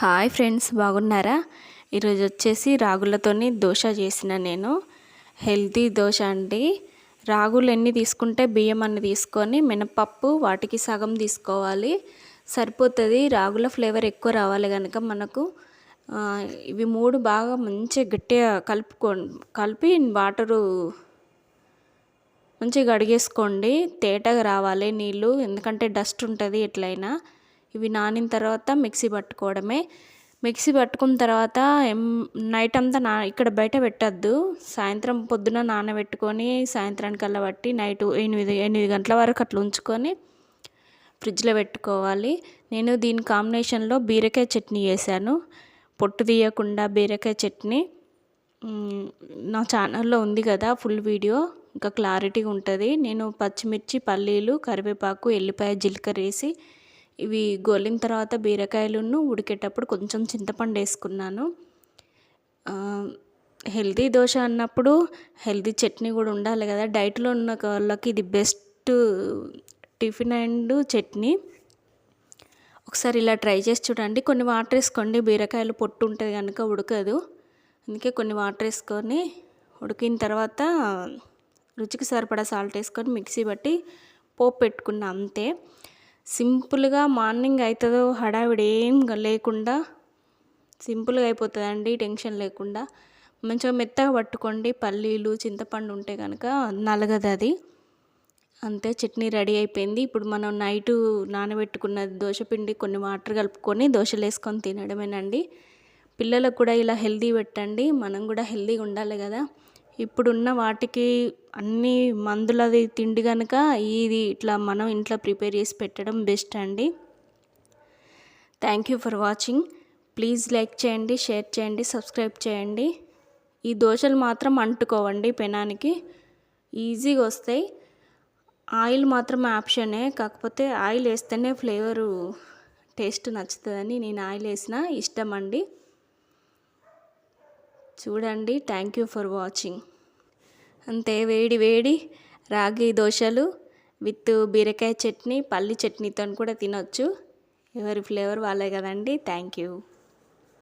Hi friends బాగున్నారా? ఈరోజు వచ్చేసి రాగులతోని దోశ చేసిన నేను. హెల్తీ దోశ అండి. రాగులు ఎన్ని తీసుకుంటే బియ్యం అన్ని తీసుకొని మినపప్పు వాటికి సగం తీసుకోవాలి. సరిపోతుంది. రాగుల ఫ్లేవర్ ఎక్కువ రావాలి కనుక మనకు. ఇవి మూడు బాగా మంచిగా గట్టిగా కలుపుకో కలిపి వాటరు మంచిగా కడిగేసుకోండి. తేటగా రావాలి నీళ్ళు. ఎందుకంటే డస్ట్ ఉంటుంది ఎట్లయినా. ఇవి నానిన తర్వాత మిక్సీ పట్టుకోవడమే. మిక్సీ పట్టుకున్న తర్వాత నైట్ అంతా నా ఇక్కడ బయట పెట్టద్దు. సాయంత్రం పొద్దున నానబెట్టుకొని సాయంత్రానికల్లా పట్టి నైట్ ఎనిమిది ఎనిమిది గంటల వరకు అట్లా ఉంచుకొని ఫ్రిడ్జ్లో పెట్టుకోవాలి. నేను దీని కాంబినేషన్లో బీరకాయ చట్నీ చేశాను. పొట్టు తీయకుండా బీరకాయ చట్నీ. నా ఛానల్లో ఉంది కదా ఫుల్ వీడియో. ఇంకా క్లారిటీగా ఉంటుంది. నేను పచ్చిమిర్చి పల్లీలు కరివేపాకు ఎల్లిపాయ జీలకర్ర వేసి ఇవి గోలిన తర్వాత బీరకాయలను ఉడికేటప్పుడు కొంచెం చింతపండు వేసుకున్నాను. హెల్దీ దోశ అన్నప్పుడు హెల్దీ చట్నీ కూడా ఉండాలి కదా. డైట్లో ఉన్న వాళ్ళకి ఇది బెస్ట్ టిఫిన్ అండ్ చట్నీ. ఒకసారి ఇలా ట్రై చేసి చూడండి. కొన్ని వాటర్ వేసుకోండి. బీరకాయలు పొట్టు ఉంటుంది కనుక ఉడకదు. అందుకే కొన్ని వాటర్ వేసుకొని ఉడికిన తర్వాత రుచికి సరిపడా సాల్ట్ వేసుకొని మిక్సీ బట్టి పోపు పెట్టుకున్న అంతే. సింపుల్గా మార్నింగ్ అవుతుందో హడావిడి ఏం లేకుండా సింపుల్గా అయిపోతుందండి టెన్షన్ లేకుండా. మంచిగా మెత్తగా పట్టుకోండి పల్లీలు చింతపండు ఉంటే కనుక నలగదు అది అంతే చట్నీ రెడీ అయిపోయింది. ఇప్పుడు మనం నైటు నానబెట్టుకున్న దోశపిండి కొన్ని వాటర్ కలుపుకొని దోశలు వేసుకొని తినడమేనండి. పిల్లలకు కూడా ఇలా హెల్దీ పెట్టండి. మనం కూడా హెల్దీగా ఉండాలి కదా. ఇప్పుడున్న వాటికి అన్ని మందులది తిండి కనుక ఇది ఇట్లా మనం ఇంట్లో ప్రిపేర్ చేసి పెట్టడం బెస్ట్ అండి. Thank you for watching please like చేయండి షేర్ చేయండి సబ్స్క్రైబ్ చేయండి. ఈ దోశలు మాత్రం అంటుకోవండి పెనానికి. ఈజీగా వస్తాయి. ఆయిల్ మాత్రం ఆప్షనే కాకపోతే ఆయిల్ వేస్తేనే ఫ్లేవరు టేస్ట్ నచ్చుతుందని నేను ఆయిల్ వేసిన ఇష్టం అండి. చూడండి. థ్యాంక్ యూ ఫర్ వాచింగ్ అంతే వేడి వేడి రాగి దోశలు విత్ బీరకాయ చట్నీ పల్లి చట్నీతో కూడా తినొచ్చు. ఎవరి ఫ్లేవర్ వాళ్ళే కదండి. Thank you